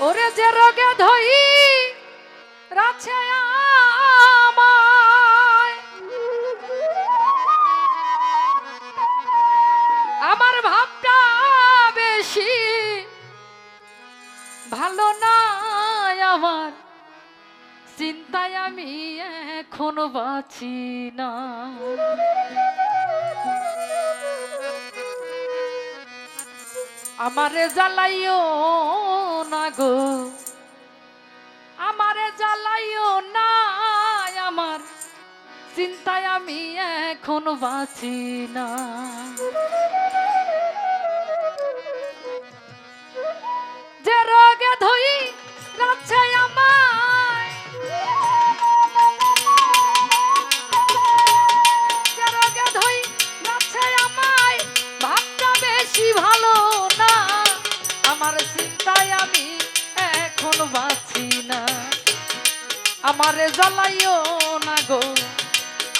ওরে যে রোগে ধই রাছে আমার ভাবটা বেশি ভালো না আমার, চিন্তায় আমি এখন বাঁচি না। আমারে জ্বালাইও না গো। আমারে জ্বালাইও না আমার। চিন্তায় আমি এখন বাঁচি না। আমারে জ্বালাইও না গো।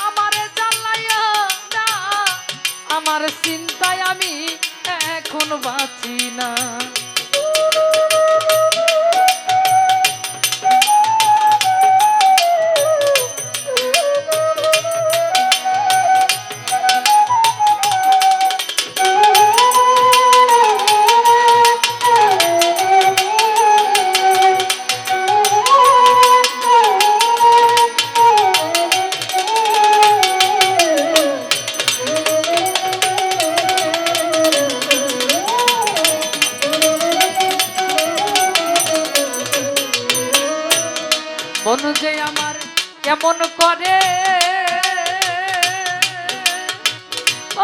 আমারে জ্বালাইও না। আমার চিন্তায় আমি এখন বাঁচি না। কেমন করে?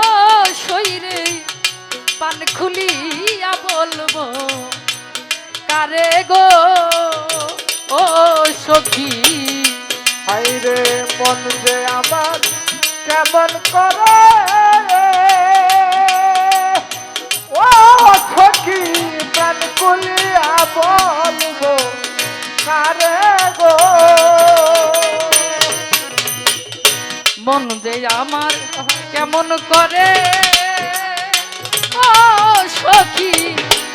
ও শরীরে পান খুলিয়া বলব, কারে গো? ও সখী হাইরে মন যে আমার কেমন করে? ও সখী প্রাণ কুলিয়া বলব, কারে মন যে আমার কেমন করে? ও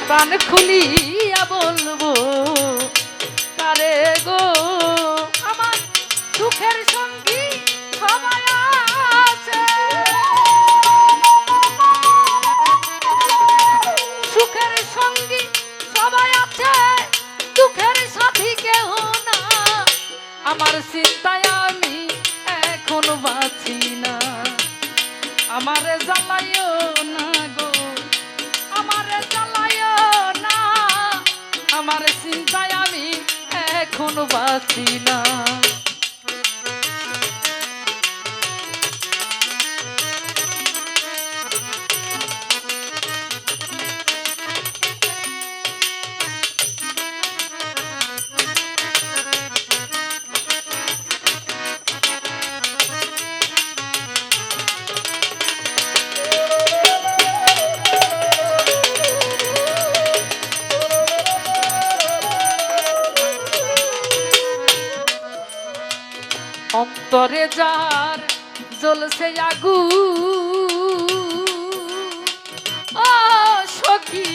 প্রাণ খুলিয়া বলব, কারে গো? আমার সুখের সঙ্গী সুখের কেহ না। আমার চিন্তায় বাঁচি না। আমারে জ্বালাইও না গো। আমারে জ্বালাইও না। আমার চিন্তায় আমি এখনও বাঁচি না। অন্তরে যার জ্বলছে আগু। ও সখী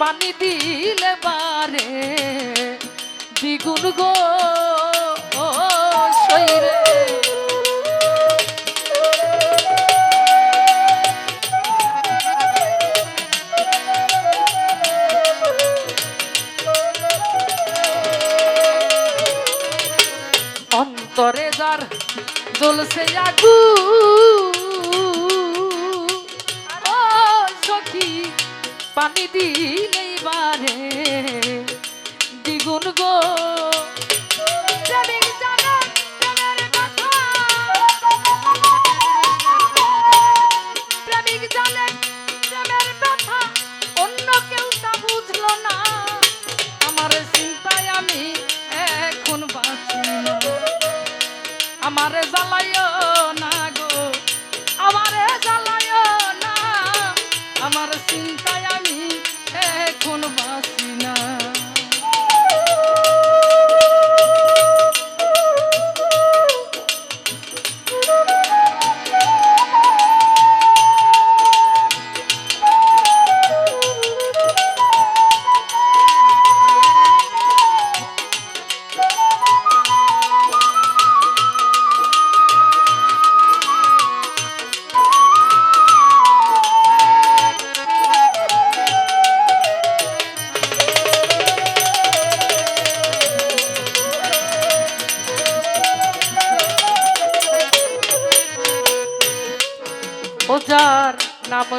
পানি দিলে বারে দ্বিগুণ গো। জ্বলছে আগু ও সখী পানি দিলেই বারে দ্বিগুণ গো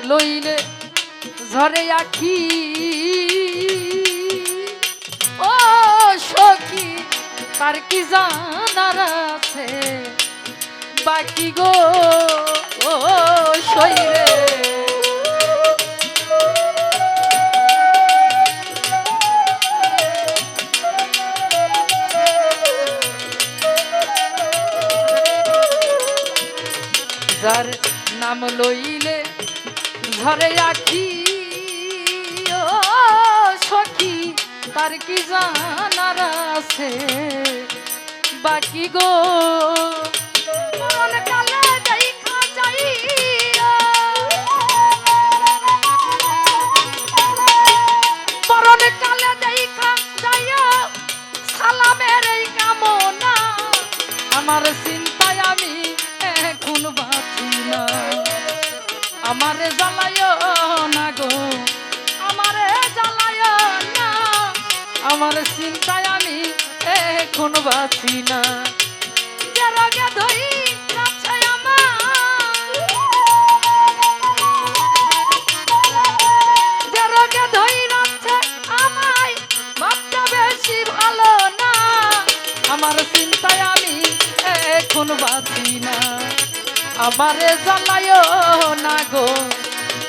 লইলে ঝরে আখি। ও সখী তার কি জানার আছে? বাকি গো ও শৈরে যার নাম লইলে ঝরে আখি ও সখী, তার কি জানার আছে? বাকি গো আমার চিন্তায় আমি বাঁচি না আমারে জ্বালায় না গো, আমারে জ্বালায় না। আমার চিন্তায় আমি এখন বাঁচি না। যে আমারে জ্বালায় না গো।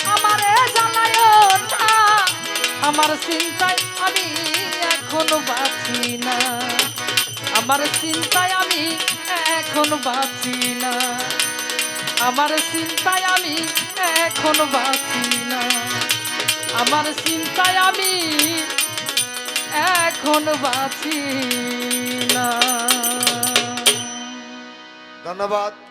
আমারে জ্বালায় না। আমার চিন্তায় আমি এখন বাঁচি না। আমার চিন্তায় আমি এখন বাঁচি না। আমার চিন্তায় আমি এখন বাঁচি না। আমার চিন্তায় আমি এখন বাঁচি না। ধন্যবাদ।